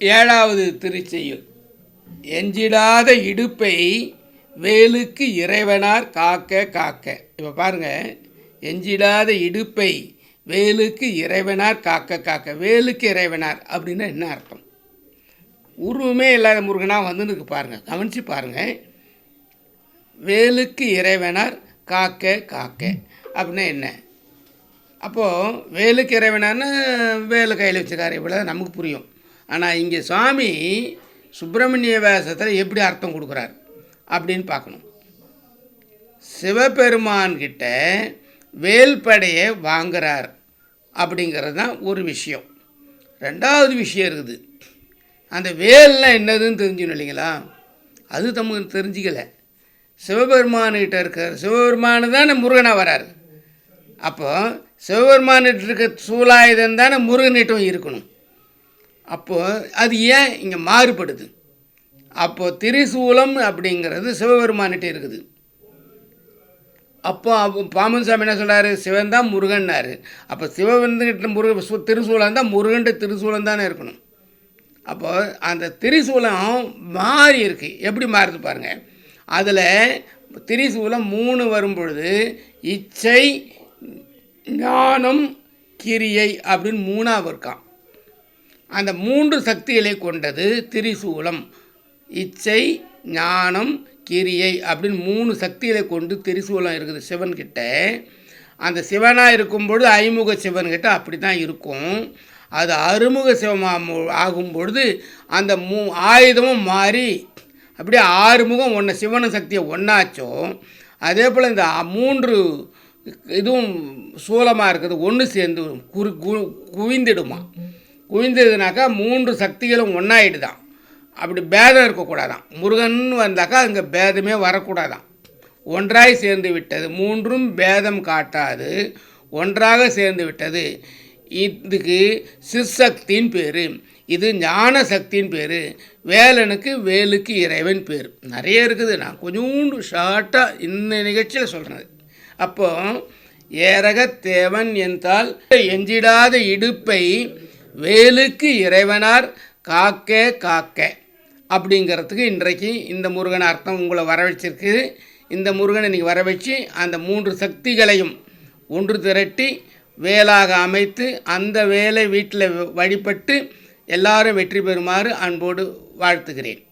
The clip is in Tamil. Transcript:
ஏழாவது திருச்செய்யுள் எஞ்சிடாத இடுப்பை வேலுக்கு இறைவனார் காக்க காக்க. இப்போ பாருங்கள் எஞ்சிடாத இடுப்பை வேலுக்கு இறைவனார் காக்க காக்க. வேலுக்கு இறைவனார் அப்படின்னா என்ன அர்த்தம்? உருவமே இல்லாத முருகனாக வந்துன்னு பாருங்கள் கவனித்து பாருங்கள் வேலுக்கு இறைவனார் காக்க காக்க. அப்படின்னா என்ன? அப்போது வேலுக்கு இறைவனான்னு வேலு கையில் வச்சுக்காரு இவ்வளோ நமக்கு புரியும். ஆனால் இங்கே சுவாமி சுப்பிரமணிய வேஷத்தில் எப்படி அர்த்தம் கொடுக்குறார் அப்படின்னு பார்க்கணும். சிவபெருமான்கிட்ட வேல்படையை வாங்குறார் அப்படிங்கிறது தான் ஒரு விஷயம். ரெண்டாவது விஷயம் இருக்குது. அந்த வேல்லாம் என்னதுன்னு தெரிஞ்சுக்கணும் இல்லைங்களா? அது தமக்கு தெரிஞ்சிக்கலை. சிவபெருமான்கிட்ட இருக்கிற சிவபெருமானு தானே முருகனாக வராரு. அப்போ சிவபெருமான்கிட்ட இருக்க சூலாயுதம் தானே முருகனிட்டம் இருக்கணும். அப்போது அது ஏன் இங்கே மாறுபடுது? அப்போது திரிசூலம் அப்படிங்கிறது சிவபெருமானிட்டே இருக்குது. அப்போ பாமன் சாமி என்ன சொல்கிறாரு சிவன் தான் முருகன்னாரு. அப்போ சிவவந்துகிட்ட முருக திருசூலம் தான் முருகன்ட்டு திருசூலம் தானே இருக்கணும். அப்போ அந்த திரிசூலம் மாறி இருக்கு. எப்படி மாறுது பாருங்கள் அதில் திரிசூலம் மூணு வரும் பொழுது இச்சை ஞானம் கிரியை அப்படின்னு மூணாவது இருக்கான் அந்த மூன்று சக்திகளை கொண்டது திரிசூலம். இச்சை ஞானம் கிரியை அப்படின்னு மூணு சக்திகளை கொண்டு திரிசூலம் இருக்குது சிவன்கிட்ட. அந்த சிவனாக இருக்கும்பொழுது ஐமுக சிவன்கிட்ட அப்படி தான் இருக்கும். அது அறுமுக சிவமாக ஆகும் பொழுது அந்த மூ ஆயுதமும் மாறி அப்படியே ஆறுமுகம் ஒன்று சிவன சக்தியை ஒன்றாச்சோ அதே போல் இந்த மூன்று இதுவும் சூலமாக இருக்குது. ஒன்று சேர்ந்து குறு கு குவிந்துடுமா. குவிந்ததுனாக்கா மூன்று சக்திகளும் ஒன்றாயிடுதான் அப்படி பேதம் இருக்கக்கூடாதான் முருகன் வந்தாக்கா அங்கே பேதமே வரக்கூடாதான் ஒன்றாய் சேர்ந்து விட்டது மூன்றும் பேதம் காட்டாது ஒன்றாக சேர்ந்து விட்டது. இதுக்கு சிற்சக்தின்னு பேர். இது ஞான சக்தின்னு பேர். வேலனுக்கு வேலுக்கு இறைவன் பேர். நிறைய இருக்குது. நான் கொஞ்சோண்டு ஷார்ட்டாக இந்த நிகழ்ச்சியில் சொல்கிறது அப்போ ஏரக தேவன் என்றால் எஞ்சிடாத இடுப்பை வேலுக்கு இறைவனார் காக்க காக்க. அப்படிங்கிறதுக்கு இன்றைக்கு இந்த முருகன் அர்த்தம் உங்களை வர வச்சிருக்கு இந்த முருகனை நீங்கள் வர வச்சு அந்த மூன்று சக்திகளையும் ஒன்று திரட்டி வேலாக அமைத்து அந்த வேலை வீட்டில் வழிபட்டு எல்லாரும் வெற்றி பெறுமாறு அன்போடு வாழ்த்துகிறேன்.